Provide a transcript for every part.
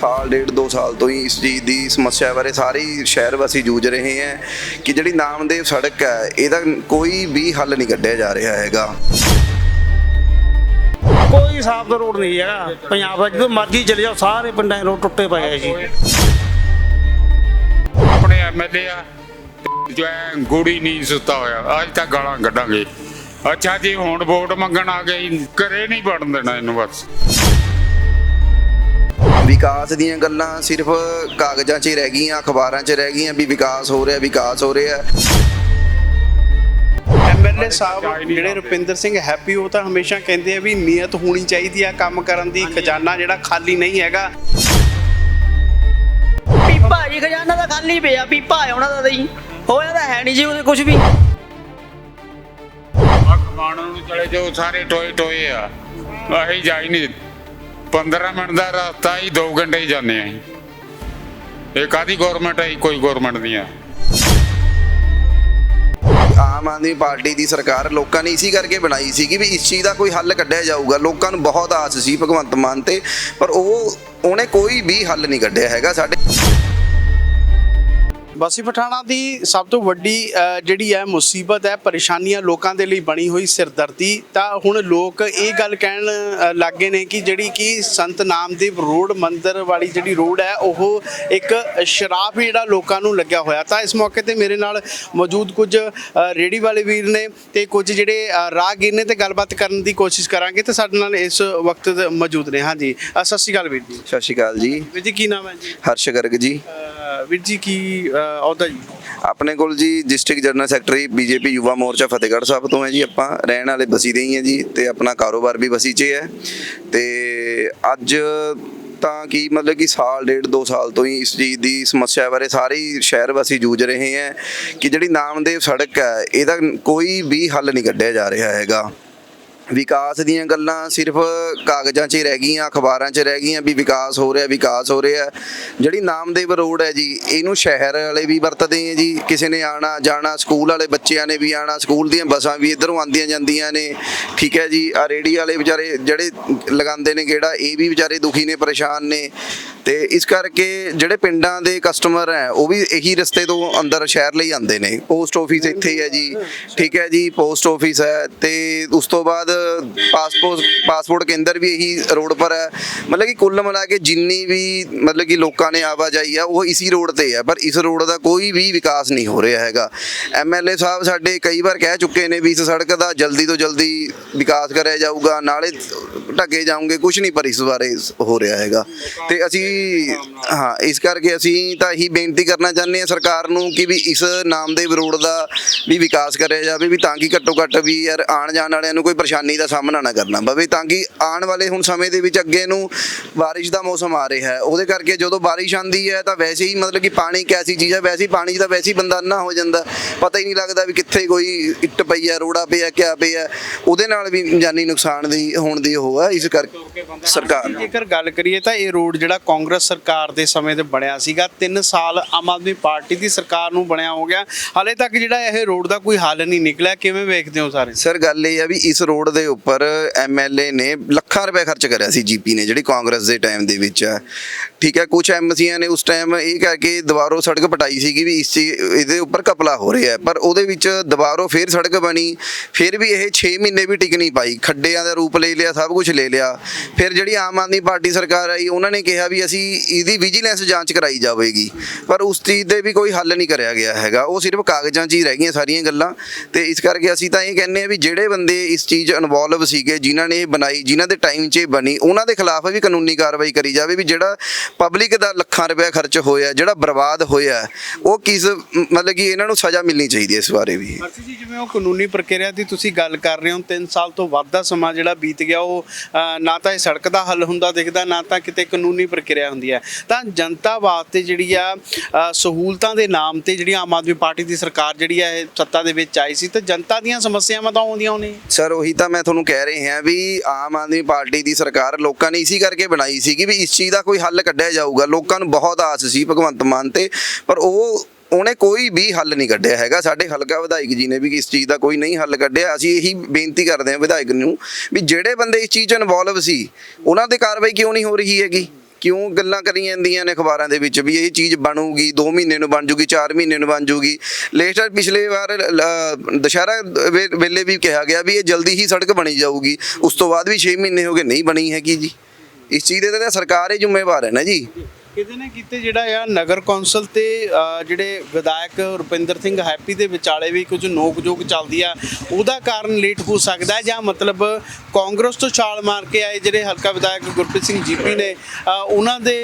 ਸਾਲ ਡੇਢ ਦੋ ਸਾਲ ਤੋਂ ਹੀ ਇਸ ਚੀਜ਼ ਦੀ ਸਮੱਸਿਆ ਬਾਰੇ ਸਾਰੇ ਸ਼ਹਿਰ ਵਾਸੀ ਜੂਝ ਰਹੇ ਹੈ ਕਿ ਜਿਹੜੀ ਨਾਮਦੇਵ ਸੜਕ ਹੈ ਇਹਦਾ ਕੋਈ ਵੀ ਹੱਲ ਨਹੀਂ ਕੱਢਿਆ ਜਾ ਰਿਹਾ ਹੈਗਾ। ਕੋਈ ਸਾਫ਼ ਦਾ ਰੋਡ ਨਹੀਂ ਹੈਗਾ। ਪੰਜਾਬ ਵਿੱਚ ਜਦੋਂ ਮਰਜ਼ੀ ਚਲੇ ਜਾਓ ਸਾਰੇ ਪਿੰਡਾਂ ਦੇ ਰੋਡ ਟੁੱਟੇ ਪਏ ਆ ਜੀ। ਆਪਣੇ ਐਮਐਲਏ ਆ ਜੋ ਐ ਗੋੜੀ ਨਹੀਂ ਸੁੱਤਾ ਹੋਇਆ। ਅੱਜ ਤੱਕ ਗਾਲਾਂ ਕੱਢਾਂਗੇ। ਅੱਛਾ ਜੀ ਹੁਣ ਵੋਟ ਮੰਗਣ ਆ ਗਏ ਘਰੇ ਨਹੀਂ ਵੜਨ ਦੇਣਾ ਇਹਨੂੰ ਬਸ। ਵਿਕਾਸ ਦੀਆਂ ਗੱਲਾਂ ਸਿਰਫ ਕਾਗਜ਼ਾਂ 'ਚ ਹੀ ਰਹਿ ਗਈਆਂ ਅਖਬਾਰਾਂ 'ਚ ਰਹਿ ਗਈਆਂ ਵੀ ਵਿਕਾਸ ਹੋ ਰਿਹਾ ਵਿਕਾਸ ਹੋ ਰਿਹਾ। ਐਮਐਲਏ ਸਾਹਿਬ ਜਿਹੜੇ ਰੁਪਿੰਦਰ ਸਿੰਘ ਹੈਪੀ ਉਹ ਤਾਂ ਹਮੇਸ਼ਾ ਕਹਿੰਦੇ ਆ ਵੀ ਨੀਅਤ ਹੋਣੀ ਚਾਹੀਦੀ ਆ ਕੰਮ ਕਰਨ ਦੀ ਖਜ਼ਾਨਾ ਜਿਹੜਾ ਖਾਲੀ ਨਹੀਂ ਹੈਗਾ। ਪੀਪਾ ਜੀ ਖਜ਼ਾਨਾ ਤਾਂ ਖਾਲੀ ਪਿਆ ਪੀਪਾ ਹੈ ਉਹਨਾਂ ਦਾ ਤਾਂ ਜੀ। ਹੋਇਆ ਤਾਂ ਹੈ ਨਹੀਂ ਜੀ ਉਹਦੇ ਕੁਝ ਵੀ। ਆ ਕਮਾਣੋਂ ਨੂੰ ਚਲੇ ਜਾਓ ਸਾਰੇ ਟੋਏ ਟੋਏ ਆ। ਆਹੀ ਜਾਈ ਨਹੀਂ 15 ਮਿੰਟ ਦਾ ਰਸਤਾ ਹੀ 2 ਘੰਟੇ ਹੀ ਜਾਂਦੇ ਆ ਇਹ ਕਾਦੀ ਗਵਰਨਮੈਂਟ ਹੈ ਕੋਈ ਗਵਰਨਮੈਂਟ ਨਹੀਂ ਆ। ਆਮ ਆਦਮੀ ਪਾਰਟੀ ਦੀ ਸਰਕਾਰ ਲੋਕਾਂ ਨੇ ਇਸੇ ਕਰਕੇ ਬਣਾਈ ਸੀ ਕਿ ਵੀ ਇਸ ਚੀਜ਼ ਦਾ ਕੋਈ ਹੱਲ ਕੱਢਿਆ ਜਾਊਗਾ। ਲੋਕਾਂ ਨੂੰ ਬਹੁਤ ਆਸ ਸੀ ਭਗਵੰਤ ਮਾਨ ਤੇ, ਪਰ ਉਹ, ਉਹਨੇ ਕੋਈ ਵੀ ਹੱਲ ਨਹੀਂ ਕੱਢਿਆ ਹੈਗਾ ਸਾਡੇ। ਬਾਸੀ ਪਠਾਣਾ ਦੀ ਸਭ ਤੋਂ ਵੱਡੀ ਜਿਹੜੀ ਹੈ ਮੁਸੀਬਤ ਹੈ ਪਰੇਸ਼ਾਨੀਆਂ ਲੋਕਾਂ ਦੇ ਲਈ ਬਣੀ ਹੋਈ ਸਿਰਦਰਦੀ ਤਾਂ ਹੁਣ ਲੋਕ ਇਹ ਗੱਲ ਕਹਿਣ ਲੱਗੇ ਨੇ ਕਿ ਜਿਹੜੀ ਕਿ ਸੰਤ ਨਾਮਦੇਵ ਰੋਡ ਮੰਦਿਰ ਵਾਲੀ ਜਿਹੜੀ ਰੋਡ ਹੈ ਉਹ ਇੱਕ ਸ਼ਰਾਪ ਹੀ ਜਿਹੜਾ ਲੋਕਾਂ ਨੂੰ ਲੱਗਿਆ ਹੋਇਆ। ਤਾਂ ਇਸ ਮੌਕੇ ਤੇ ਮੇਰੇ ਨਾਲ ਮੌਜੂਦ ਕੁਝ ਅ, ਰੇਹੜੀ ਵਾਲੇ ਵੀਰ ਨੇ ਤੇ ਕੁਝ ਜਿਹੜੇ ਰਾਹਗੀਰ ਨੇ ਤੇ ਗੱਲਬਾਤ ਕਰਨ ਦੀ ਕੋਸ਼ਿਸ਼ ਕਰਾਂਗੇ ਤੇ ਸਾਡੇ ਨਾਲ ਇਸ ਵਕਤ ਮੌਜੂਦ ਨੇ। ਹਾਂਜੀ ਸਤਿ ਸ਼੍ਰੀ ਅਕਾਲ ਵੀਰ ਜੀ। ਸਤਿ ਸ਼੍ਰੀ ਅਕਾਲ ਜੀ। ਵੀਰ ਜੀ ਕੀ ਨਾਮ ਹੈ ਜੀ? ਹਰਸ਼ ਗਰਗ ਜੀ। ਵੀਰ ਜੀ ਕੀ ਅ, ਅਹੁਦਾ ਜੀ? ਆਪਣੇ ਕੋਲ ਜੀ district general secretary BJP Yuva Morcha Fatehgarh Sahib ਤੋਂ ਹੈ ਜੀ ਆਪਾਂ। ਰਹਿਣ ਵਾਲੇ ਬਸੀ ਦੇ ਹੀ ਹੈ ਜੀ ਤੇ ਆਪਣਾ ਕਾਰੋਬਾਰ ਵੀ ਬਸੀ 'ਚ ਹੈ ਤੇ ਅੱਜ ਤਾਂ ਕੀ ਮਤਲਬ ਕਿ ਸਾਲ ਡੇਢ ਦੋ ਸਾਲ ਤੋਂ ਹੀ ਇਸ ਚੀਜ਼ ਦੀ ਸਮੱਸਿਆ ਬਾਰੇ ਸਾਰੇ ਸ਼ਹਿਰ ਵਾਸੀ ਜੂਝ ਰਹੇ ਹੈ ਕਿ ਜਿਹੜੀ ਨਾਮਦੇਵ ਸੜਕ ਹੈ ਇਹਦਾ ਕੋਈ ਵੀ ਹੱਲ ਨਹੀਂ ਕੱਢਿਆ ਜਾ ਰਿਹਾ ਹੈਗਾ। ਵਿਕਾਸ ਦੀਆਂ ਗੱਲਾਂ ਸਿਰਫ ਕਾਗਜ਼ਾਂ 'ਚ ਹੀ ਰਹਿ ਗਈਆਂ, ਅਖਬਾਰਾਂ 'ਚ ਰਹਿ ਗਈਆਂ ਵੀ ਵਿਕਾਸ ਹੋ ਰਿਹਾ, ਵਿਕਾਸ ਹੋ ਰਿਹਾ। ਜਿਹੜੀ ਨਾਮਦੇਵ ਰੋਡ ਹੈ ਜੀ, ਇਹਨੂੰ ਸ਼ਹਿਰ ਵਾਲੇ ਵੀ ਵਰਤਦੇ ਆ ਜੀ, ਕਿਸੇ ਨੇ ਆਣਾ ਜਾਣਾ, ਸਕੂਲ ਵਾਲੇ ਬੱਚਿਆਂ ਨੇ ਵੀ ਆਣਾ, ਸਕੂਲ ਦੀਆਂ ਬੱਸਾਂ ਵੀ ਇਧਰੋਂ ਆਉਂਦੀਆਂ ਜਾਂਦੀਆਂ ਨੇ। ਠੀਕ ਹੈ ਜੀ ਆ ਰੇੜੀ ਵਾਲੇ ਵਿਚਾਰੇ ਜਿਹੜੇ ਲਗਾਉਂਦੇ ਨੇ ਗੇੜਾ, ਇਹ ਵੀ ਵਿਚਾਰੇ ਦੁਖੀ ਨੇ, ਪਰੇਸ਼ਾਨ ਨੇ। ਤੇ ਇਸ ਕਰਕੇ ਜਿਹੜੇ ਪਿੰਡਾਂ ਦੇ ਕਸਟਮਰ ਹੈ, ਉਹ ਵੀ ਇਹੀ ਰਸਤੇ ਤੋਂ ਅੰਦਰ ਸ਼ਹਿਰ ਲਈ ਆਉਂਦੇ ਨੇ। ਪੋਸਟ ਆਫਿਸ ਇੱਥੇ ਹੀ ਹੈ ਜੀ। ਠੀਕ ਹੈ ਜੀ, ਪੋਸਟ ਆਫਿਸ ਹੈ ਤੇ ਉਸ ਤੋਂ ਬਾਅਦ ਪਾਸਪੋਰਟ ਪਾਸਪੋਰਟ ਕੇਂਦਰ ਵੀ ਇਹੀ ਰੋਡ ਪਰ ਹੈ। ਮਤਲਬ ਕਿ ਕੁੱਲ ਮਿਲਾ ਕੇ ਜਿੰਨੀ ਵੀ ਮਤਲਬ ਕਿ ਲੋਕਾਂ ਨੇ ਆਵਾਜਾਈ ਆ, ਉਹ ਇਸੀ ਰੋਡ ਤੇ ਹੈ ਪਰ ਇਸ ਰੋਡ ਦਾ ਕੋਈ ਵੀ ਵਿਕਾਸ ਨਹੀਂ ਹੋ ਰਿਹਾ ਹੈਗਾ। ਐਮਐਲਏ ਸਾਹਿਬ ਸਾਡੇ ਕਈ ਵਾਰ ਕਹਿ ਚੁੱਕੇ ਨੇ ਵੀ ਇਸ ਸੜਕ ਦਾ ਜਲਦੀ ਤੋਂ ਜਲਦੀ ਵਿਕਾਸ ਕਰਿਆ ਜਾਊਗਾ, ਨਾਲੇ ਢੱਕੇ ਜਾਉਂਗੇ ਕੁਝ ਨਹੀਂ ਪਰ ਇਸ ਬਾਰੇ ਹੋ ਰਿਹਾ ਹੈਗਾ। ਤੇ ਅਸੀਂ, ਹਾਂ, ਇਸ ਕਰਕੇ ਅਸੀਂ ਤਾਂ ਇਹੀ ਬੇਨਤੀ ਕਰਨਾ ਚਾਹੁੰਦੇ ਹਾਂ ਸਰਕਾਰ ਨੂੰ ਕਿ ਵੀ ਇਸ ਨਾਮਦੇਵ ਰੋਡ ਦਾ ਵੀ ਵਿਕਾਸ ਕਰਿਆ ਜਾਵੇ, ਵੀ ਤਾਂ ਕਿ ਘੱਟੋ ਘੱਟ ਵੀ ਯਾਰ ਆਉਣ ਜਾਣ ਵਾਲਿਆਂ ਨੂੰ ਕੋਈ ਪਰੇਸ਼ਾਨੀ ਦਾ ਸਾਹਮਣਾ ਨਾ ਕਰਨਾ। ਪਵੇ ਤਾਂ ਕਿ ਆਉਣ ਵਾਲੇ ਹੁਣ ਸਮੇਂ ਦੇ ਵਿੱਚ ਅੱਗੇ ਨੂੰ ਬਾਰਿਸ਼ ਦਾ ਮੌਸਮ ਆ ਰਿਹਾ ਹੈ। ਉਹਦੇ ਕਰਕੇ ਜਦੋਂ ਬਾਰਿਸ਼ ਆਂਦੀ ਹੈ ਤਾਂ ਵੈਸੇ ਹੀ ਮਤਲਬ ਕਿ ਪਾਣੀ ਕੈਸੀ ਚੀਜ਼ ਹੈ ਵੈਸੇ ਹੀ ਪਾਣੀ ਤਾਂ ਵੈਸੇ ਹੀ ਬੰਦਾ ਅੰਨਾ ਹੋ ਜਾਂਦਾ। ਪਤਾ ਹੀ ਨਹੀਂ ਲੱਗਦਾ ਵੀ ਕਿੱਥੇ ਕੋਈ ਇੱਟ ਪਈ ਹੈ ਰੋੜਾ ਪਿਆ ਕਿਆ ਪਿਆ। ਉਹਦੇ ਨਾਲ ਵੀ ਜਾਨੀ ਨੁਕਸਾਨ ਦੀ ਹੋਣ ਦੀ ਉਹ ਹੈ ਇਸ ਕਰਕੇ ਸਰਕਾਰ ਜੇਕਰ ਗੱਲ ਕਰੀਏ ਤਾਂ ਇਹ ਰੋਡ ਜਿਹੜਾ ਕਾਂਗਰਸ ਸਰਕਾਰ ਦੇ ਸਮੇਂ ਤੇ ਬਣਿਆ ਸੀਗਾ 3 ਸਾਲ ਆਮ ਆਦਮੀ ਪਾਰਟੀ ਦੀ ਸਰਕਾਰ ਨੂੰ ਬਣਿਆ ਹੋ ਗਿਆ। ਹਾਲੇ ਤੱਕ ਜਿਹੜਾ ਇਹ ਰੋਡ ਦਾ ਕੋਈ ਹੱਲ ਨਹੀਂ ਨਿਕਲਿਆ। ਕਿਵੇਂ ਵੇਖਦੇ ਹੋ ਸਾਰੇ? ਸਰ ਗੱਲ ਇਹ ਆ ਵੀ ਇਸ ਰੋਡ ਦੇ ਦੇ ਉੱਪਰ ਐਮਐਲਏ ਨੇ ਲੱਖਾਂ ਰੁਪਏ ਖਰਚ ਕਰਿਆ ਸੀ ਜੀਪੀ ਨੇ, ਜਿਹੜੀ ਕਾਂਗਰਸ ਦੇ ਟਾਈਮ ਦੇ ਵਿੱਚ ਹੈ। ਠੀਕ ਹੈ ਕੁਝ ਐਮਸੀਆਂ ਨੇ ਉਸ ਟਾਈਮ ਇਹ ਕਰਕੇ ਦੁਬਾਰੋਂ ਸੜਕ ਪਟਾਈ ਸੀਗੀ ਵੀ ਇਸ ਚੀਜ਼ ਇਹਦੇ ਉੱਪਰ ਕਪਲਾ ਹੋ ਰਿਹਾ ਪਰ ਉਹਦੇ ਵਿੱਚ ਦੁਬਾਰੋਂ ਫੇਰ ਸੜਕ ਬਣੀ, ਫਿਰ ਵੀ ਇਹ 6 ਮਹੀਨੇ ਵੀ ਟਿਕ ਨਹੀਂ ਪਾਈ। ਖੱਡਿਆਂ ਦਾ ਰੂਪ ਲੈ ਲਿਆ, ਸਭ ਕੁਝ ਲੈ ਲਿਆ। ਫਿਰ ਜਿਹੜੀ ਆਮ ਆਦਮੀ ਪਾਰਟੀ ਸਰਕਾਰ ਆਈ, ਉਹਨਾਂ ਨੇ ਕਿਹਾ ਵੀ ਅਸੀਂ ਇਹਦੀ ਵਿਜੀਲੈਂਸ ਜਾਂਚ ਕਰਾਈ ਜਾਵੇਗੀ। ਪਰ ਉਸ ਚੀਜ਼ ਦੇ ਵੀ ਕੋਈ ਹੱਲ ਨਹੀਂ ਕਰਿਆ ਗਿਆ ਹੈਗਾ। ਉਹ ਸਿਰਫ ਕਾਗਜ਼ਾਂ 'ਚ ਹੀ ਰਹਿ ਗਈਆਂ ਸਾਰੀਆਂ ਗੱਲਾਂ। ਤੇ ਇਸ ਕਰਕੇ ਅਸੀਂ ਤਾਂ ਇਹ ਕਹਿੰਦੇ ਆ ਵੀ ਜਿਹੜੇ ਬੰਦੇ ਇਸ ਚੀਜ਼ ਇਨਵੋਲਵ ਸੀਗੇ ਜਿਨ੍ਹਾਂ ਨੇ ਇਹ ਬਣਾਈ ਜਿਨ੍ਹਾਂ ਦੇ ਟਾਈਮ 'ਚ ਇਹ ਬਣੀ ਉਹਨਾਂ ਦੇ ਖਿਲਾਫ ਵੀ ਕਾਨੂੰਨੀ ਕਾਰਵਾਈ ਕਰੀ ਜਾਵੇ ਵੀ ਜਿਹੜਾ ਪਬਲਿਕ ਦਾ ਲੱਖਾਂ ਰੁਪਏ ਖਰਚ ਹੋਇਆ ਜਿਹੜਾ ਬਰਬਾਦ ਹੋਇਆ ਉਹ ਕਿਸ ਮਤਲਬ ਕਿ ਇਹਨਾਂ ਨੂੰ ਸਜ਼ਾ ਮਿਲਣੀ ਚਾਹੀਦੀ ਹੈ ਇਸ ਬਾਰੇ ਵੀ। ਜੀ ਜਿਵੇਂ ਉਹ ਕਾਨੂੰਨੀ ਪ੍ਰਕਿਰਿਆ ਦੀ ਤੁਸੀਂ ਗੱਲ ਕਰ ਰਹੇ ਹੋ 3 ਸਾਲ ਤੋਂ ਵੱਧ ਦਾ ਸਮਾਂ ਜਿਹੜਾ ਬੀਤ ਗਿਆ ਉਹ ਨਾ ਤਾਂ ਇਹ ਸੜਕ ਦਾ ਹੱਲ ਹੁੰਦਾ ਦਿਖਦਾ ਨਾ ਤਾਂ ਕਿਤੇ ਕਾਨੂੰਨੀ ਪ੍ਰਕਿਰਿਆ ਹੁੰਦੀ ਹੈ। ਤਾਂ ਜਨਤਾ ਵਾਸਤੇ ਜਿਹੜੀ ਆ ਸਹੂਲਤਾਂ ਦੇ ਨਾਮ ਤੇ ਜਿਹੜੀ ਆਮ ਆਦਮੀ ਪਾਰਟੀ ਦੀ ਸਰਕਾਰ ਜਿਹੜੀ ਆ ਇਹ ਸੱਤਾ ਦੇ ਵਿੱਚ ਆਈ ਸੀ ਤੇ ਜਨਤਾ ਦੀਆਂ ਸਮੱਸਿਆਵਾਂ ਤਾਂ ਆਉਂਦੀਆਂ ਨੇ ਸਰ ਉਹੀ ਤਾਂ ਮੈਂ ਤੁਹਾਨੂੰ ਕਹਿ ਰਿਹਾ ਹਾਂ ਵੀ ਆਮ ਆਦਮੀ ਪਾਰਟੀ ਦੀ ਸਰਕਾਰ ਲੋਕਾਂ ਨੇ ਇਸੇ ਕਰਕੇ ਬਣਾਈ ਸੀਗੀ ਵੀ ਇਸ ਚੀਜ਼ ਦਾ ਕੋਈ ਹੱਲ ਕੱਢਿਆ ਜਾਊਗਾ। ਲੋਕਾਂ ਨੂੰ ਬਹੁਤ ਆਸ ਸੀ ਭਗਵੰਤ ਮਾਨ ਤੇ, ਪਰ ਉਹ, ਉਹਨੇ ਕੋਈ ਵੀ ਹੱਲ ਨਹੀਂ ਕੱਢਿਆ ਹੈਗਾ। ਸਾਡੇ ਹਲਕਾ ਵਿਧਾਇਕ ਜੀ ਨੇ ਵੀ ਇਸ ਚੀਜ਼ ਦਾ ਕੋਈ ਨਹੀਂ ਹੱਲ ਕੱਢਿਆ। ਅਸੀਂ ਇਹੀ ਬੇਨਤੀ ਕਰਦੇ ਹਾਂ ਵਿਧਾਇਕ ਨੂੰ ਵੀ ਜਿਹੜੇ ਬੰਦੇ ਇਸ ਚੀਜ਼ 'ਚ ਇਨਵੋਲਵ ਸੀ, ਉਹਨਾਂ ਤੇ ਕਾਰਵਾਈ ਕਿਉਂ ਨਹੀਂ ਹੋ ਰਹੀ ਹੈਗੀ? ਕਿਉਂ ਗੱਲਾਂ ਕਰੀਆਂ ਜਾਂਦੀਆਂ ਨੇ ਅਖਬਾਰਾਂ ਦੇ ਵਿੱਚ? ਵੀ ਇਹ ਚੀਜ਼ ਬਣੂਗੀ 2 ਮਹੀਨੇ ਨੂੰ ਬਣ ਜੂਗੀ 4 ਮਹੀਨੇ ਨੂੰ ਬਣ ਜੂਗੀ। ਲੇਟਰ ਪਿਛਲੇ ਵਾਰ ਦੁਸ਼ਹਿਰਾ ਵੇ- ਵੇਲੇ ਵੀ ਕਿਹਾ ਗਿਆ ਵੀ ਇਹ ਜਲਦੀ ਹੀ ਸੜਕ ਬਣੀ ਜਾਊਗੀ। ਉਸ ਤੋਂ ਬਾਅਦ ਵੀ 6 ਮਹੀਨੇ ਹੋ ਗਏ ਨਹੀਂ ਬਣੀ ਹੈਗੀ ਜੀ। ਇਸ ਚੀਜ਼ ਦੇ ਤਾਂ ਸਰਕਾਰ ਹੀ ਜ਼ਿੰਮੇਵਾਰ ਹੈ ਨਾ ਜੀ। ਕਿਤੇ ਨਾ ਕਿਤੇ? ਜਿਹੜਾ ਆ ਨਗਰ ਕੌਂਸਲ ਤੇ ਅ, ਜਿਹੜੇ ਵਿਧਾਇਕ ਰੁਪਿੰਦਰ ਸਿੰਘ ਹੈਪੀ ਦੇ ਵਿਚਾਲੇ ਵੀ ਕੁਝ ਨੋਕ ਜੋਕ ਚੱਲਦੀ ਆ ਉਹਦਾ ਕਾਰਨ ਲੇਟ ਹੋ ਸਕਦਾ ਹੈ ਜਾਂ ਮਤਲਬ ਕਾਂਗਰਸ ਤੋਂ ਛਾਲ ਮਾਰ ਕੇ ਆਏ ਜਿਹੜੇ ਹਲਕਾ ਵਿਧਾਇਕ ਗੁਰਪ੍ਰੀਤ ਸਿੰਘ ਜੀਪੀ ਨੇ ਅ, ਉਹਨਾਂ ਦੇ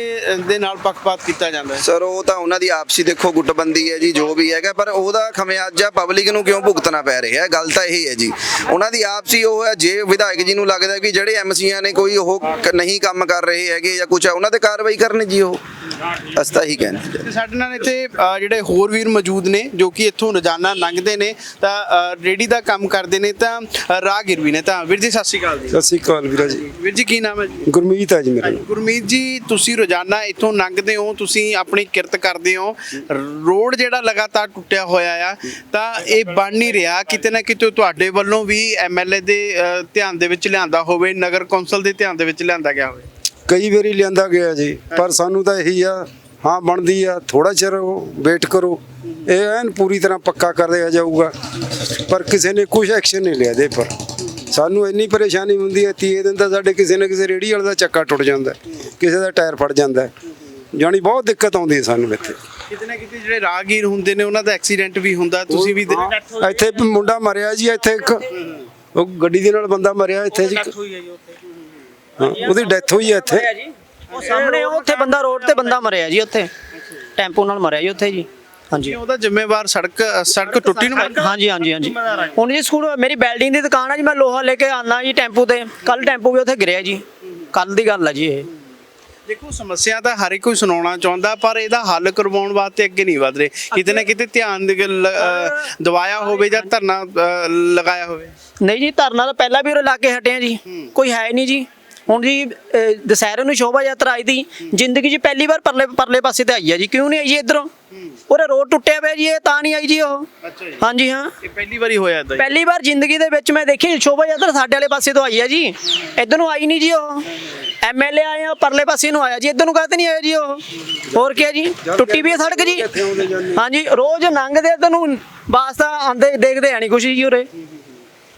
ਦੇ ਨਾਲ ਪੱਖਪਾਤ ਕੀਤਾ ਜਾਂਦਾ ਹੈ? ਸਰ ਉਹ ਤਾਂ ਉਹਨਾਂ ਦੀ ਆਪਸੀ ਦੇਖੋ ਗੁੱਟਬੰਦੀ ਹੈ ਜੀ ਜੋ ਵੀ ਹੈਗਾ ਪਰ ਉਹਦਾ ਖਮਿਆਜਾ ਪਬਲਿਕ ਨੂੰ ਕਿਉਂ ਭੁਗਤਣਾ ਪੈ ਰਿਹਾ ਹੈ? ਗੱਲ ਤਾਂ ਇਹੀ ਹੈ ਜੀ। ਉਹਨਾਂ ਦੀ ਆਪਸੀ ਉਹ ਹੈ ਜੇ ਵਿਧਾਇਕ ਜੀ ਨੂੰ ਲੱਗਦਾ ਕਿ ਜਿਹੜੇ ਐਮਸੀਆਂ ਨੇ ਕੋਈ ਉਹ ਕ- ਨਹੀਂ ਕੰਮ ਕਰ ਰਹੇ ਹੈਗੇ ਜਾਂ ਕੁਝ ਹੈ ਉਹਨਾਂ ਤੇ ਕਾਰਵਾਈ ਕਰਨ ਜੀ ਉਹ। ਅਸੀਂ ਤਾਂ ਇਹੀ ਕਹਿੰਦੇ ਤੇ ਸਾਡੇ ਨਾਲ ਇੱਥੇ ਅ, ਜਿਹੜੇ ਹੋਰ ਵੀਰ ਮੌਜੂਦ ਨੇ ਜੋ ਕਿ ਇੱਥੋਂ ਰੋਜ਼ਾਨਾ ਲੰਘਦੇ ਨੇ ਤਾਂ ਅ, ਰੇਹੜੀ ਦਾ ਕੰਮ ਕਰਦੇ ਨੇ ਤਾਂ ਅ, ਰਾਹਗੀਰ ਵੀ ਨੇ। ਤਾਂ ਵੀਰ ਜੀ ਸਤਿ ਸ਼੍ਰੀ ਅਕਾਲ ਜੀ। ਸਤਿ ਸ਼੍ਰੀ ਅਕਾਲ ਵੀਰਾ ਜੀ। ਵੀਰ ਜੀ ਕੀ ਨਾਮ ਹੈ ਜੀ? ਗੁਰਮੀਤ ਹੈ ਜੀ ਮੇਰਾ। ਨਾਮ। ਗੁਰਮੀਤ ਜੀ ਤੁਸੀਂ ਰੋਜ਼ਾਨਾ ਇੱਥੋਂ ਲੰਘਦੇ ਹੋ ਤੁਸੀਂ ਆਪਣੀ ਕਿਰਤ ਕਰਦੇ ਹੋ। ਰੋਡ ਜਿਹੜਾ ਲਗਾਤਾਰ ਟੁੱਟਿਆ ਹੋਇਆ ਆ ਤਾਂ ਇਹ ਬਣ ਨਹੀਂ ਰਿਹਾ। ਕਿਤੇ ਨਾ ਕਿਤੇ ਤੁਹਾਡੇ ਵੱਲੋਂ ਵੀ ਐਮਐਲਏ ਦੇ ਅ, ਧਿਆਨ ਦੇ ਵਿੱਚ ਲਿਆਂਦਾ ਹੋਵੇ ਨਗਰ ਕੌਂਸਲ ਦੇ ਧਿਆਨ ਦੇ ਵਿੱਚ ਲਿਆਂਦਾ ਗਿਆ ਹੋਵੇ। ਕਈ ਵਾਰੀ ਲਿਆਂਦਾ ਗਿਆ ਜੀ ਪਰ ਸਾਨੂੰ ਤਾਂ ਇਹੀ ਆ ਹਾਂ ਬਣਦੀ ਆ ਥੋੜਾ ਚਿਰ ਵੇਟ ਕਰੋ। ਇਹ ਐਨ ਪੂਰੀ ਤਰ੍ਹਾਂ ਪੱਕਾ ਕਰ ਦਿਆ ਜਾਊਗਾ ਪਰ ਕਿਸੇ ਨੇ ਕੁਝ ਐਕਸ਼ਨ ਨਹੀਂ ਲਿਆ ਦੇ ਪਰ। ਸਾਨੂੰ ਇੰਨੀ ਪਰੇਸ਼ਾਨੀ ਹੁੰਦੀ ਹੈ ਤੀਏ ਦਿਨ ਤਾਂ ਸਾਡੇ ਕਿਸੇ ਨਾ ਕਿਸੇ ਰੇੜੀ ਵਾਲੇ ਦਾ ਚੱਕਾ ਟੁੱਟ ਜਾਂਦਾ ਕਿਸੇ ਦਾ ਟਾਇਰ ਫਟ ਜਾਂਦਾ। ਜਾਣੀ ਬਹੁਤ ਦਿੱਕਤ ਆਉਂਦੀ ਹੈ ਸਾਨੂੰ ਇੱਥੇ। ਕਿਤੇ ਨਾ ਕਿਤੇ ਜਿਹੜੇ ਰਾਹਗੀਰ ਹੁੰਦੇ ਨੇ ਉਹਨਾਂ ਦਾ ਐਕਸੀਡੈਂਟ ਵੀ ਹੁੰਦਾ ਤੁਸੀਂ ਵੀ ਇੱਥੇ ਮੁੰਡਾ ਮਰਿਆ ਜੀ ਇੱਥੇ ਇੱਕ ਉਹ ਗੱਡੀ ਦੇ ਨਾਲ ਬੰਦਾ ਮਰਿਆ ਇੱਥੇ ਜੀ ਹਾਂ, ਉਹਦੀ ਡੈਥ ਹੋਈ ਹੈ ਇੱਥੇ। ਉਹ ਸਾਹਮਣੇ ਉਹ ਉੱਥੇ ਬੰਦਾ ਰੋਡ ਤੇ ਬੰਦਾ ਮਰਿਆ ਜੀ ਉੱਥੇ। ਟੈਂਪੂ ਨਾਲ ਮਰਿਆ ਜੀ ਉੱਥੇ ਜੀ। ਹਾਂਜੀ। ਉਹਦਾ ਜ਼ਿੰਮੇਵਾਰ ਸੜਕ ਸੜਕ ਟੁੱਟੀ ਨੂੰ ਹਾਂਜੀ ਹਾਂਜੀ ਹਾਂਜੀ। ਹੁਣ ਜੀ ਸਕੂਲ ਮੇਰੀ ਬਿਲਡਿੰਗ ਦੀ ਦੁਕਾਨ ਆ ਜੀ ਮੈਂ ਲੋਹਾ ਲੈ ਕੇ ਆਨਾ ਜੀ ਟੈਂਪੂ ਤੇ। ਕੱਲ ਟੈਂਪੂ ਵੀ ਉੱਥੇ ਗਿਰਿਆ ਜੀ। ਕੱਲ ਦੀ ਗੱਲ ਆ ਜੀ ਇਹ। ਦੇਖੋ ਸਮੱਸਿਆ ਤਾਂ ਹਰ ਇੱਕ ਕੋਈ ਸੁਣਾਉਣਾ ਚਾਹੁੰਦਾ ਪਰ ਇਹਦਾ ਹੱਲ ਕਰਵਾਉਣ ਵਾਸਤੇ ਅੱਗੇ ਨਹੀਂ ਵਧ ਰਹੇ। ਕਿਤੇ ਨਾ ਕਿਤੇ ਧਿਆਨ ਦੇ ਲ- ਅ, ਦਵਾਇਆ ਹੋਵੇ ਜਾਂ ਧਰਨਾ ਲਗਾਇਆ ਹੋਵੇ। ਨਹੀਂ ਜੀ ਧਰਨਾ ਤਾਂ ਪਹਿਲਾਂ ਵੀ ਉਹ ਲਾ ਕੇ ਹਟੇ ਆ ਜੀ। ਕੋਈ ਹੈ ਨਹੀਂ ਜੀ। ਹੁਣ ਜੀ ਦੁਸਹਿਰੇ ਨੂੰ ਸ਼ੋਭਾ ਯਾਤਰਾ ਆਈ ਦੀ। ਜ਼ਿੰਦਗੀ 'ਚ ਪਹਿਲੀ ਵਾਰ ਪਰਲੇ ਪਰਲੇ ਪਾਸੇ ਤੇ ਆਈ ਆ ਜੀ। ਕਿਉਂ ਨਹੀਂ ਆਈ ਇਧਰੋਂ? ਉਹਰੇ ਰੋਡ ਟੁੱਟਿਆ ਪਿਆ ਜੀ ਇਹ ਤਾਂ ਨਹੀਂ ਆਈ ਜੀ ਉਹ। ਹਾਂਜੀ ਹਾਂ। ਇਹ ਪਹਿਲੀ ਵਾਰੀ ਹੋਇਆ ਇਦਾਂ ਪਹਿਲੀ ਵਾਰ ਜ਼ਿੰਦਗੀ ਦੇ ਵਿੱਚ ਮੈਂ ਦੇਖੀ ਸ਼ੋਭਾ ਯਾਤਰਾ ਸਾਡੇ ਵਾਲੇ ਪਾਸੇ ਤੋਂ ਆਈ ਆ ਜੀ। ਇਧਰ ਨੂੰ ਆਈ ਨਹੀਂ ਜੀ ਉਹ। ਐਮਐਲਏ ਆਏ ਆ ਪਰਲੇ ਪਾਸੇ ਨੂੰ ਆਇਆ ਜੀ। ਇਧਰ ਨੂੰ ਕਾਹਤੇ ਨਹੀਂ ਆਇਆ ਜੀ ਉਹ? ਹੋਰ ਕੀ ਜੀ? ਟੁੱਟੀ ਵੀ ਹੈ ਸੜਕ ਜੀ। ਹਾਂਜੀ ਰੋਜ਼ ਲੰਘਦੇ ਇਧਰ ਨੂੰ ਵਾਸਤਾ ਆਂਦੇ ਦੇਖਦੇ ਆ ਨਹੀਂ ਕੁਛ ਜੀ ਉਰੇ।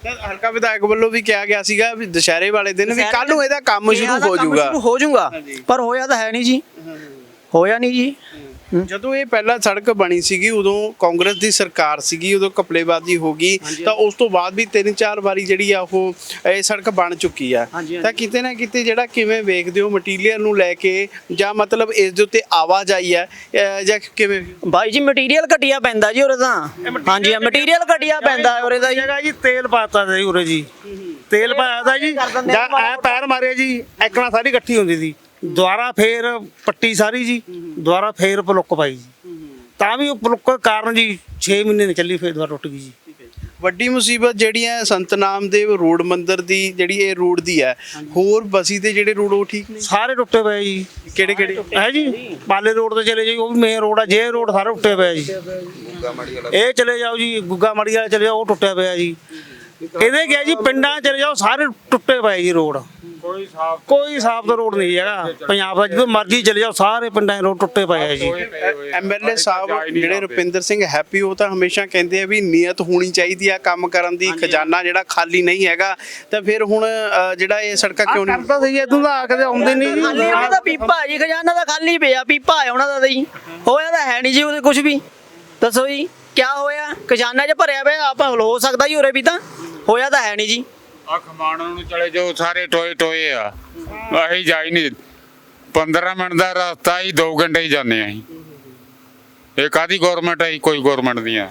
ਹਲਕਾ ਵਿਧਾਇਕ ਵੱਲੋਂ ਵੀ ਕਿਹਾ ਗਿਆ ਸੀਗਾ ਵੀ ਦੁਸ਼ਹਿਰੇ ਵਾਲੇ ਦਿਨ ਵੀ ਕੱਲ ਨੂੰ ਇਹਦਾ ਕੰਮ ਸ਼ੁਰੂ ਹੋ ਜਾਊਗਾ ਹੋ। ਪਰ ਹੋਇਆ ਤਾਂ ਹੈ ਨਹੀਂ ਜੀ। ਹੋਇਆ ਨਹੀਂ ਜੀ। ਜਦੋਂ ਇਹ ਪਹਿਲਾਂ ਸੜਕ ਬਣੀ ਸੀਗੀ ਉਦੋਂ ਕਾਂਗਰਸ ਦੀ ਸਰਕਾਰ ਸੀਗੀ ਉਦੋਂ ਕਪਲੇਬਾਜ਼ੀ ਹੋ ਗਈ ਤਾਂ ਉਸ ਤੋਂ ਬਾਅਦ ਵੀ ਤਿੰਨ ਚਾਰ ਵਾਰੀ ਜਿਹੜੀ ਆ ਉਹ ਇਹ ਸੜਕ ਬਣ ਚੁੱਕੀ ਆ। ਤਾਂ ਕਿਤੇ ਨਾ ਕਿਤੇ ਜਿਹੜਾ ਕਿਵੇਂ ਵੇਖਦੇ ਹੋ ਮਟੀਰੀਅਲ ਨੂੰ ਲੈ ਕੇ ਜਾਂ ਮਤਲਬ ਇਸ ਦੇ ਉੱਤੇ ਆਵਾਜਾਈ ਆ ਅਹ ਜਾਂ ਕਿਵੇਂ? ਬਾਈ ਜੀ ਮਟੀਰੀਅਲ ਘਟਿਆ ਪੈਂਦਾ ਜੀ ਉਰੇ ਤਾਂ। ਹਾਂਜੀ ਮਟੀਰੀਅਲ ਘਟਿਆ ਪੈਂਦਾ ਉਰੇ ਦਾ ਜੀ। ਤੇਲ ਪਾਤਾ ਜੀ ਉਰੇ ਜੀ। ਤੇਲ ਪਾਇਆ ਦਾ ਜੀ ਜਾਂ ਐ ਪੈਰ ਮਾਰੇ ਜੀ ਐਕਣਾ ਸਾਰੀ ਇਕੱਠੀ ਹੁੰਦੀ ਸੀ। ਦੁਬਾਰਾ ਫੇਰ ਪੱਟੀ ਸਾਰੀ ਜੀ ਦੁਬਾਰਾ ਫੇਰ ਪਲੁੱਕ ਪਾਈ ਜੀ। ਤਾਂ ਵੀ ਉਹ ਪਲੁੱਕ ਕਾਰਨ ਜੀ 6 ਮਹੀਨੇ ਨਹੀਂ ਚੱਲੀ ਫੇਰ ਦੁਬਾਰਾ ਟੁੱਟ ਗਈ ਜੀ। ਵੱਡੀ ਮੁਸੀਬਤ ਜਿਹੜੀ ਹੈ ਸੰਤ ਨਾਮਦੇਵ ਰੋਡ ਮੰਦਿਰ ਦੀ ਜਿਹੜੀ ਇਹ ਰੋਡ ਦੀ ਹੈ ਹੋਰ ਬਸੀ ਦੇ ਜਿਹੜੇ ਰੋਡ ਉਹ ਠੀਕ ਨੇ? ਸਾਰੇ ਟੁੱਟੇ ਪਏ ਜੀ। ਕਿਹੜੇ ਕਿਹੜੇ? ਹੈ ਜੀ ਪਾਲੇ ਰੋਡ ਤੇ ਚਲੇ ਜਾਓ ਉਹ ਵੀ ਮੇਨ ਰੋਡ ਆ ਜੇ ਰੋਡ ਸਾਰੇ ਟੁੱਟੇ ਪਏ ਜੀ। ਇਹ ਚਲੇ ਜਾਓ ਜੀ ਗੁੱਗਾ ਮੜੀ ਵਾਲੇ ਚਲੇ ਜਾਓ ਉਹ ਟੁੱਟਿਆ ਪਿਆ ਜੀ। ਇਹਦੇ ਗਿਆ ਜੀ ਪਿੰਡਾਂ 'ਚ ਚਲੇ ਜਾਓ ਸਾਰੇ ਟੁੱਟੇ ਪਏ ਜੀ ਰੋਡ। ਕੋਈ ਸਾਫ਼ ਕੋਈ ਸਾਫ਼ ਦਾ ਰੋਡ ਨਹੀਂ ਹੈਗਾ। ਪੰਜਾਬ ਦਾ ਜਦੋਂ ਮਰਜ਼ੀ ਚਲੇ ਜਾਓ ਸਾਰੇ ਪਿੰਡਾਂ ਦੇ ਰੋਡ ਟੁੱਟੇ ਪਏ ਆ ਜੀ। ਐਮਐਲਏ ਸਾਹਿਬ ਜਿਹੜੇ ਰੁਪਿੰਦਰ ਸਿੰਘ ਹੈਪੀ ਉਹ ਤਾਂ ਹਮੇਸ਼ਾ ਕਹਿੰਦੇ ਆ ਵੀ ਨੀਅਤ ਹੋਣੀ ਚਾਹੀਦੀ ਆ ਕੰਮ ਕਰਨ ਦੀ ਖਜ਼ਾਨਾ ਜਿਹੜਾ ਖਾਲੀ ਨਹੀਂ ਹੈਗਾ। ਤਾਂ ਫਿਰ ਹੁਣ ਜਿਹੜਾ ਇਹ ਸੜਕਾਂ ਕਿਉਂ ਨਹੀਂ ਕਰਦਾ ਸੀ ਇਦੋਂ ਦਾ ਕਦੇ ਆਉਂਦੇ ਨਹੀਂ ਜੀ। ਉਹਨਾਂ ਦਾ ਪੀਪਾ ਜੀ ਖਜ਼ਾਨਾ ਤਾਂ ਖਾਲੀ ਪਿਆ ਪੀਪਾ ਹੈ ਉਹਨਾਂ ਦਾ ਤਾਂ ਜੀ। ਹੋਇਆ ਤਾਂ ਹੈ ਨਹੀਂ ਜੀ ਉਹਦੇ ਕੁਝ ਵੀ। ਦੱਸੋ ਜੀ ਕੀ ਹੋਇਆ? ਖਜ਼ਾਨਾ 'ਚ ਭਰਿਆ ਪਿਆ ਆਪਾਂ ਹੋ ਸਕਦਾ ਜੀ ਉਰੇ ਵੀ ਤਾਂ। ਹੋਇਆ ਤਾਂ ਹੈ ਨਹੀਂ ਜੀ। ਆ ਖਮਾਣੋਂ ਨੂੰ ਚਲੇ ਜਾਓ, ਸਾਰੇ ਟੋਏ ਟੋਏ ਆ। ਅਸੀਂ ਜਾਈ ਨਹੀਂ 15 ਮਿੰਟ ਦਾ ਰਸਤਾ ਹੀ 2 ਘੰਟੇ ਹੀ ਜਾਂਦੇ ਆਂ ਇਹ ਕਾਦੀ ਗਵਰਨਮੈਂਟ ਹੈ ਕੋਈ ਗਵਰਨਮੈਂਟ ਨਹੀਂ ਹੈ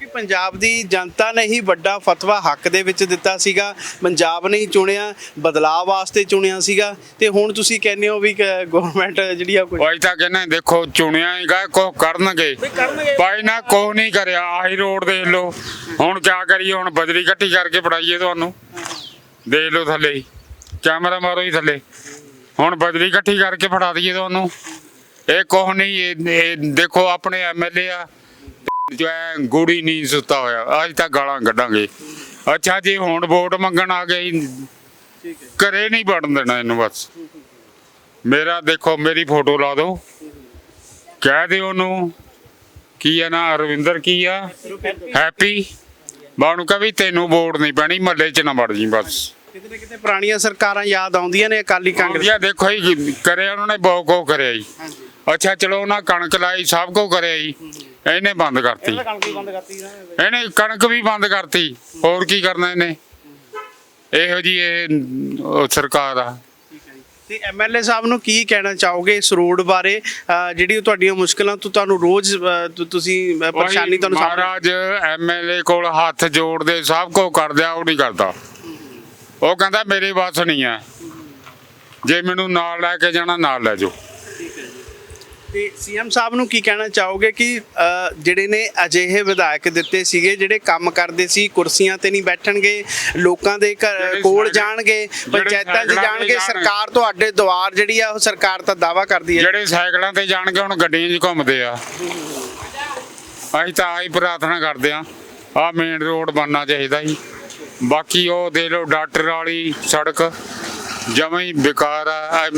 ਕਿਉਂਕਿ ਪੰਜਾਬ ਦੀ ਜਨਤਾ ਨੇ ਹੀ ਵੱਡਾ ਫਤਵਾ ਹੱਕ ਦੇ ਵਿੱਚ ਦਿੱਤਾ ਸੀਗਾ ਪੰਜਾਬ ਨੇ ਹੀ ਚੁਣਿਆ ਬਦਲਾਅ ਵਾਸਤੇ ਚੁਣਿਆ ਸੀਗਾ ਤੇ ਹੁਣ ਤੁਸੀਂ ਕਹਿੰਦੇ ਹੋ ਵੀ ਗਵਰਨਮੈਂਟ ਜਿਹੜੀ ਆ ਕੋਈ ਉਹ ਤਾਂ ਕਹਿੰਦੇ ਦੇਖੋ ਚੁਣਿਆ ਹੀਗਾ ਕੋ ਕਰਨਗੇ। ਭਾਈ ਨਾ ਕੋ ਨਹੀਂ ਕਰਿਆ ਆਹੀ ਰੋਡ ਦੇਖ ਲਓ। ਹੁਣ ਕਿਆ ਕਰੀਏ ਹੁਣ ਬਜਰੀ ਇਕੱਠੀ ਕਰਕੇ ਫੜਾਈਏ ਤੁਹਾਨੂੰ। ਦੇਖ ਲਓ ਥੱਲੇ ਹੀ ਕੈਮਰਾ ਮਾਰੋ ਹੀ ਥੱਲੇ। ਹੁਣ ਬਜਰੀ ਇਕੱਠੀ ਕਰਕੇ ਫੜਾ ਦਈਏ ਤੁਹਾਨੂੰ। ਇਹ ਕੋਹ ਨਹੀਂ ਇਹ ਦੇਖੋ ਆਪਣੇ ਐਮਐਲਏ ਆ। ਜੋ ਐ ਗੋੜੀ ਨਹੀਂ ਸੁੱਤਾ ਹੋਇਆ। ਅੱਜ ਤਾਂ ਗਾਲਾਂ ਕੱਢਾਂਗੇ। ਅੱਛਾ ਜੀ ਹੁਣ ਵੋਟ ਮੰਗਣ ਆ ਗਏ ਘਰੇ ਨਹੀਂ ਵੜਨ ਦੇਣਾ ਇਹਨੂੰ ਬਸ। ਮੇਰਾ ਦੇਖੋ ਮੇਰੀ ਫੋਟੋ ਲਾ ਦਿਓ। ਕਹਿ ਦਿਓ ਉਹਨੂੰ ਕੀ ਆ ਨਾ ਅਰਵਿੰਦਰ ਕੀ ਆ? ਹੈਪੀ। ਬਾਣੂ ਕਹ ਵੀ ਤੈਨੂੰ ਵੋਟ ਨਹੀਂ ਪੈਣੀ ਮੱਲੇ 'ਚ ਨਾ ਵੜ ਜੀ ਬਸ। ਕਿਤੇ ਨਾ ਕਿਤੇ ਪੁਰਾਣੀਆਂ ਸਰਕਾਰਾਂ ਯਾਦ ਆਉਂਦੀਆਂ ਨੇ ਅਕਾਲੀ ਕਾਂਗਰਸ। ਕਾਂਗਰਸ ਦੇਖੋ ਜੀ ਕਰਿਆ ਉਹਨਾਂ ਨੇ ਬਹੁਤ ਕੋ ਕਰਿਆ ਜੀ। ਅੱਛਾ ਚਲੋ ਉਹਨਾਂ ਕਣਕ ਲਾਈ ਸਭ ਕੋ ਕਰਿਆ ਜੀ। ਇਹਨੇ ਬੰਦ ਕਰਤੀ। ਕਣਕ ਵੀ ਬੰਦ ਕਰਤੀ ਇਹਨਾਂ ਕਣਕ ਵੀ ਬੰਦ ਕਰਤੀ। ਹੋਰ ਕੀ ਕਰਨਾ ਇਹਨੇ? ਇਹੋ ਜੀ ਇਹ ਉਹ ਸਰਕਾਰ ਆ। ਤੇ ਐਮਐਲਏ ਸਾਹਿਬ ਨੂੰ ਕੀ ਕਹਿਣਾ ਚਾਹੋਗੇ ਇਸ ਰੋਡ ਬਾਰੇ? ਜਿਹੜੀ ਤੁਹਾਡੀਆਂ ਮੁਸ਼ਕਲਾਂ ਤੋਂ ਤੁਹਾਨੂੰ ਰੋਜ਼ ਤੁਸੀਂ ਪਰੇਸ਼ਾਨੀ ਤੁਹਾਨੂੰ ਮਹਾਰਾਜ ਐਮਐਲਏ ਕੋਲ ਹੱਥ ਜੋੜਦੇ ਸਭ ਕੋ ਕਰਦਿਆ ਉਹ ਨਹੀਂ ਕਰਦਾ। ਉਹ ਕਹਿੰਦਾ ਮੇਰੀ ਬਸ ਨਹੀਂ ਹੈ। ਜੇ ਮੈਨੂੰ ਨਾਲ ਲੈ ਕੇ ਜਾਣਾ ਨਾਲ ਲੈ ਜਾਓ। ਤੇ ਸੀਐਮ ਸਾਹਿਬ ਨੂੰ ਕੀ ਕਹਿਣਾ ਚਾਹੋਗੇ ਕਿ ਜਿਹੜੇ ਨੇ ਅਜਿਹੇ ਵਿਧਾਇਕ ਦਿੱਤੇ ਸੀਗੇ ਜਿਹੜੇ ਕੰਮ ਕਰਦੇ ਸੀ ਕੁਰਸੀਆਂ ਤੇ ਨਹੀਂ ਬੈਠਣਗੇ ਲੋਕਾਂ ਦੇ ਘਰ ਕੋਲ ਜਾਣਗੇ ਪੰਚਾਇਤਾਂ 'ਚ ਜਾਣਗੇ ਜਾਣ- ਸਰਕਾਰ ਤੁਹਾਡੇ ਦੁਆਰ ਜਿਹੜੀ ਆ ਉਹ ਸਰਕਾਰ ਤਾਂ ਦਾਵਾ ਕਰਦੀ ਹੈ। ਜਿਹੜੇ ਸਾਈਕਲਾਂ ਤੇ ਜਾਣਗੇ ਹੁਣ ਗੱਡੀਆਂ 'ਚ ਘੁੰਮਦੇ ਆ। ਅਸੀਂ ਤਾਂ ਆਹੀ ਪ੍ਰਾਰਥਨਾ ਕਰਦੇ ਆ ਆ ਮੇਨ ਰੋਡ ਬਣਨਾ ਚਾਹੀਦਾ ਜੀ। ਬਾਕੀ ਉਹ ਦੇ ਲੋ ਡਾਕਟਰ ਵਾਲੀ ਸੜਕ ਜਮਾਂ ਹੀ ਬੇਕਾਰ ਆ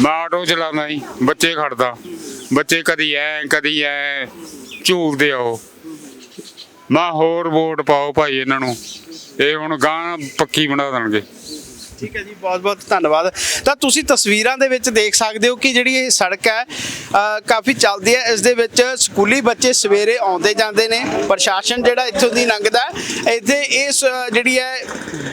ਮੈਂ ਆਟੋ ਚਲਾਉਂਦਾ ਜੀ, ਬੱਚੇ ਖੜਦਾ। ਬੱਚੇ ਕਦੀ ਐ ਕਦੀ ਐ, ਝੂਲਦੇ ਆ ਉਹ। ਮੈਂ ਹੋਰ ਵੋਟ ਪਾਓ ਭਾਈ ਇਹਨਾਂ ਨੂੰ। ਇਹ ਹੁਣ ਗਾਂ ਪੱਕੀ ਬਣਾ ਦੇਣਗੇ। ਠੀਕ ਹੈ ਜੀ ਬਹੁਤ ਬਹੁਤ ਧੰਨਵਾਦ। ਤਾਂ ਤੁਸੀਂ ਤਸਵੀਰਾਂ ਦੇ ਵਿੱਚ ਦੇਖ ਸਕਦੇ ਹੋ ਕਿ ਜਿਹੜੀ ਇਹ ਸੜਕ ਹੈ ਅ, ਕਾਫੀ ਚੱਲਦੀ ਹੈ। ਇਸ ਦੇ ਵਿੱਚ ਸਕੂਲੀ ਬੱਚੇ ਸਵੇਰੇ ਆਉਂਦੇ ਜਾਂਦੇ ਨੇ। ਪ੍ਰਸ਼ਾਸਨ ਜਿਹੜਾ ਇੱਥੋਂ ਦੀ ਲੰਘਦਾ ਹੈ। ਇੱਥੇ ਇਸ ਅ, ਜਿਹੜੀ ਹੈ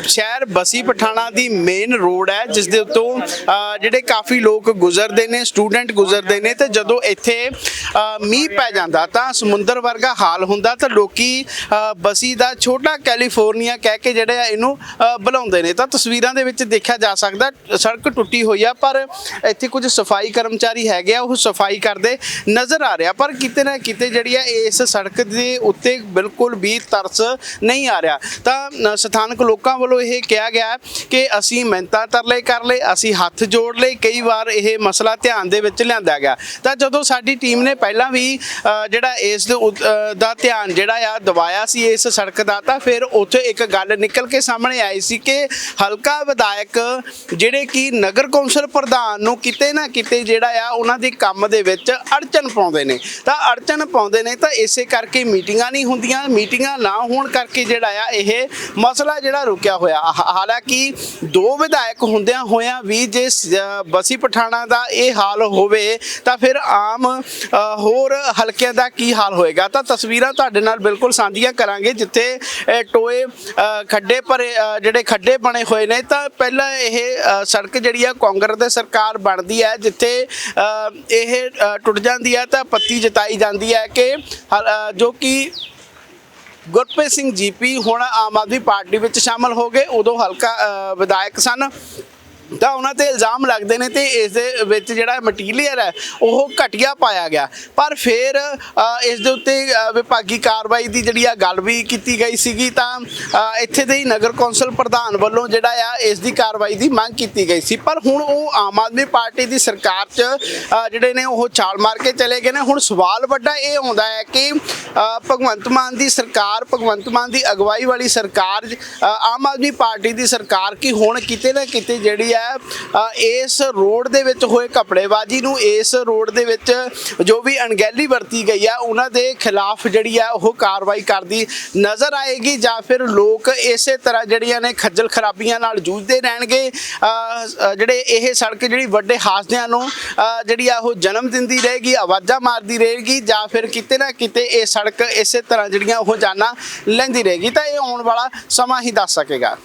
ਸ਼ਹਿਰ ਬਸੀ ਪਠਾਣਾ ਦੀ ਮੇਨ ਰੋਡ ਹੈ ਜਿਸ ਦੇ ਉੱਤੋਂ ਅ, ਜਿਹੜੇ ਕਾਫੀ ਲੋਕ ਗੁਜ਼ਰਦੇ ਨੇ ਸਟੂਡੈਂਟ ਗੁਜ਼ਰਦੇ ਨੇ ਤੇ ਜਦੋਂ ਇੱਥੇ ਅ, ਮੀਂਹ ਪੈ ਜਾਂਦਾ ਤਾਂ ਸਮੁੰਦਰ ਵਰਗਾ ਹਾਲ ਹੁੰਦਾ ਤਾਂ ਲੋਕੀ ਅ, ਬਸੀ ਦਾ ਛੋਟਾ ਕੈਲੀਫੋਰਨੀਆ ਕਹਿ ਕੇ ਜਿਹੜੇ ਆ ਇਹਨੂੰ ਅ, ਬੁਲਾਉਂਦੇ ਨੇ। ਤਾਂ ਤਸਵੀਰਾਂ ਦੇ ਵਿੱਚ ਦੇਖਿਆ ਜਾ ਸਕਦਾ, ਸੜਕ ਟੁੱਟੀ ਹੋਈ ਆ, ਪਰ ਇੱਥੇ ਕੁਝ ਸਫ਼ਾਈ ਕਰਮਚਾਰੀ ਹੈਗੇ ਆ, ਉਹ ਸਫ਼ਾਈ ਕਰਦੇ ਨਜ਼ਰ ਆ ਰਿਹਾ ਪਰ ਕਿਤੇ ਨਾ ਕਿਤੇ ਜਿਹੜੀ ਆ, ਇਸ ਸੜਕ ਦੇ ਉੱਤੇ ਬਿਲਕੁਲ ਵੀ ਤਰਸ ਨਹੀਂ ਆ ਰਿਹਾ। ਤਾਂ ਸਥਾਨਕ ਲੋਕਾਂ ਵੱਲੋਂ ਇਹ ਕਿਹਾ ਗਿਆ ਕਿ ਅਸੀਂ ਮਿਹਨਤਾਂ ਤਰਲੇ ਕਰ ਲਏ, ਅਸੀਂ ਹੱਥ ਜੋੜ ਲਏ, ਕਈ ਵਾਰ ਇਹ ਮਸਲਾ ਧਿਆਨ ਦੇ ਵਿੱਚ ਲਿਆਂਦਾ ਗਿਆ। ਤਾਂ ਜਦੋਂ ਸਾਡੀ ਟੀਮ ਨੇ ਪਹਿਲਾਂ ਵੀ ਜਿਹੜਾ ਇਸ ਦਾ ਧਿਆਨ ਜਿਹੜਾ ਆ, ਦਵਾਇਆ ਸੀ ਇਸ ਸੜਕ ਦਾ, ਤਾਂ ਫਿਰ ਉੱਥੇ ਇੱਕ ਗੱਲ ਨਿਕਲ ਕੇ ਸਾਹਮਣੇ ਆਈ ਸੀ ਕਿ ਹਲਕਾ ਵਿਧਾਇਕ ਜਿਹੜੇ ਕਿ ਨਗਰ ਕੌਂਸਲ ਪ੍ਰਧਾਨ ਨੂੰ ਕਿਤੇ ਨਾ ਕਿਤੇ ਜਿਹੜਾ ਆ ਉਹਨਾਂ ਦੇ ਕੰਮ ਦੇ ਵਿੱਚ ਅੜਚਨ ਪਾਉਂਦੇ ਨੇ। ਤਾਂ ਅੜਚਨ ਪਾਉਂਦੇ ਨੇ ਤਾਂ ਇਸੇ ਕਰਕੇ ਮੀਟਿੰਗਾਂ ਨਹੀਂ ਹੁੰਦੀਆਂ, ਮੀਟਿੰਗਾਂ ਨਾ ਹੋਣ ਕਰਕੇ ਜਿਹੜਾ ਆ ਇਹ ਮਸਲਾ ਜਿਹੜਾ ਰੁਕਿਆ ਹੋਇਆ। ਹਾਲਾਂਕਿ ਦੋ ਵਿਧਾਇਕ ਹੁੰਦਿਆਂ ਹੋਇਆਂ ਵੀ ਜੇ ਸ- ਬਸੀ ਪਠਾਣਾ ਦਾ ਇਹ ਹਾਲ ਹੋਵੇ ਤਾਂ ਫਿਰ ਆਮ ਹੋਰ ਹਲਕਿਆਂ ਦਾ ਕੀ ਹਾਲ ਹੋਏਗਾ? ਤਾਂ ਤਸਵੀਰਾਂ ਤੁਹਾਡੇ ਨਾਲ ਬਿਲਕੁਲ ਸਾਂਝੀਆਂ ਕਰਾਂਗੇ ਜਿੱਥੇ ਟੋਏ ਖੱਡੇ ਭਰੇ ਜਿਹੜੇ ਖੱਡੇ ਬਣੇ ਹੋਏ ਨੇ ਤਾਂ ਪਹਿਲਾਂ ਇਹ ਸੜਕ ਜਿਹੜੀ ਆ ਕਾਂਗਰਸ ਦੇ ਸਰਕਾਰ ਬਣਦੀ ਹੈ ਜਿੱਥੇ ਅ, ਇਹ ਟੁੱਟ ਜਾਂਦੀ ਹੈ ਤਾਂ ਪੱਤੀ ਜਤਾਈ ਜਾਂਦੀ ਹੈ ਕਿ ਜੋ ਕਿ ਗੁਰਪ੍ਰੀਤ ਸਿੰਘ ਜੀਪੀ ਹੁਣ ਆਮ ਆਦਮੀ ਪਾਰਟੀ ਵਿੱਚ ਸ਼ਾਮਲ ਹੋ ਗਏ ਉਦੋਂ ਹਲਕਾ ਅ, ਵਿਧਾਇਕ ਸਨ। ਤਾਂ ਉਹਨਾਂ ਤੇ ਇਲਜ਼ਾਮ ਲੱਗਦੇ ਨੇ ਤੇ ਇਸ ਦੇ ਵਿੱਚ ਜਿਹੜਾ ਮਟੀਰੀਅਲ ਹੈ, ਉਹ ਘਟੀਆ ਪਾਇਆ ਗਿਆ। ਪਰ ਫਿਰ ਇਸ ਦੇ ਉੱਤੇ ਵਿਭਾਗੀ ਕਾਰਵਾਈ ਦੀ ਜਿਹੜੀ ਆ ਗੱਲ ਵੀ ਕੀਤੀ ਗਈ ਸੀਗੀ, ਤਾਂ ਇੱਥੇ ਦੇ ਹੀ ਨਗਰ ਕੌਂਸਲ ਪ੍ਰਧਾਨ ਵੱਲੋਂ ਜਿਹੜਾ ਆ, ਇਸ ਦੀ ਕਾਰਵਾਈ ਦੀ ਮੰਗ ਕੀਤੀ ਗਈ ਸੀ। ਪਰ ਹੁਣ ਉਹ ਆਮ ਆਦਮੀ ਪਾਰਟੀ ਦੀ ਸਰਕਾਰ 'ਚ ਜਿਹੜੇ ਨੇ ਉਹ ਛਾਲ ਮਾਰ ਕੇ ਚਲੇ ਗਏ ਨੇ। ਹੁਣ ਸਵਾਲ ਵੱਡਾ ਇਹ ਆਉਂਦਾ ਹੈ ਕਿ ਭਗਵੰਤ ਮਾਨ ਦੀ ਸਰਕਾਰ, ਭਗਵੰਤ ਮਾਨ ਦੀ ਅਗਵਾਈ ਵਾਲੀ ਸਰਕਾਰ ਆਮ ਆਦਮੀ ਪਾਰਟੀ ਦੀ ਸਰਕਾਰ ਕੀ ਹੁਣ ਕਿਤੇ ਨਾ ਕਿਤੇ ਜਿਹੜੀ ਆ ਹੈ ਇਸ ਰੋਡ ਦੇ ਵਿੱਚ ਹੋਏ ਕਪੜੇਬਾਜ਼ੀ ਨੂੰ ਇਸ ਰੋਡ ਦੇ ਵਿੱਚ ਜੋ ਵੀ ਅਣਗਹਿਲੀ ਵਰਤੀ ਗਈ ਆ ਉਹਨਾਂ ਦੇ ਖਿਲਾਫ ਜਿਹੜੀ ਆ ਉਹ ਕਾਰਵਾਈ ਕਰਦੀ ਨਜ਼ਰ ਆਏਗੀ ਜਾਂ ਫਿਰ ਲੋਕ ਇਸੇ ਤਰ੍ਹਾਂ ਜਿਹੜੀਆਂ ਨੇ ਖੱਜਲ ਖਰਾਬੀਆਂ ਨਾਲ ਜੂਝਦੇ ਰਹਿਣਗੇ। ਜਿਹੜੇ ਇਹ ਸੜਕ ਜਿਹੜੀ ਵੱਡੇ ਹਾਦਸਿਆਂ ਨੂੰ ਜਿਹੜੀ ਆ, ਉਹ ਜਨਮ ਦਿੰਦੀ ਰਹੇਗੀ, ਆਵਾਜ਼ਾਂ ਮਾਰਦੀ ਰਹੇਗੀ ਜਾਂ ਫਿਰ ਕਿਤੇ ਨਾ ਕਿਤੇ ਇਹ ਸੜਕ ਇਸੇ ਤਰ੍ਹਾਂ ਜਿਹੜੀਆਂ ਉਹ ਜਾਨਾਂ ਲੈਂਦੀ ਰਹੇਗੀ। ਤਾਂ ਇਹ ਆਉਣ ਵਾਲਾ ਸਮਾਂ ਹੀ ਦੱਸ ਸਕੇਗਾ।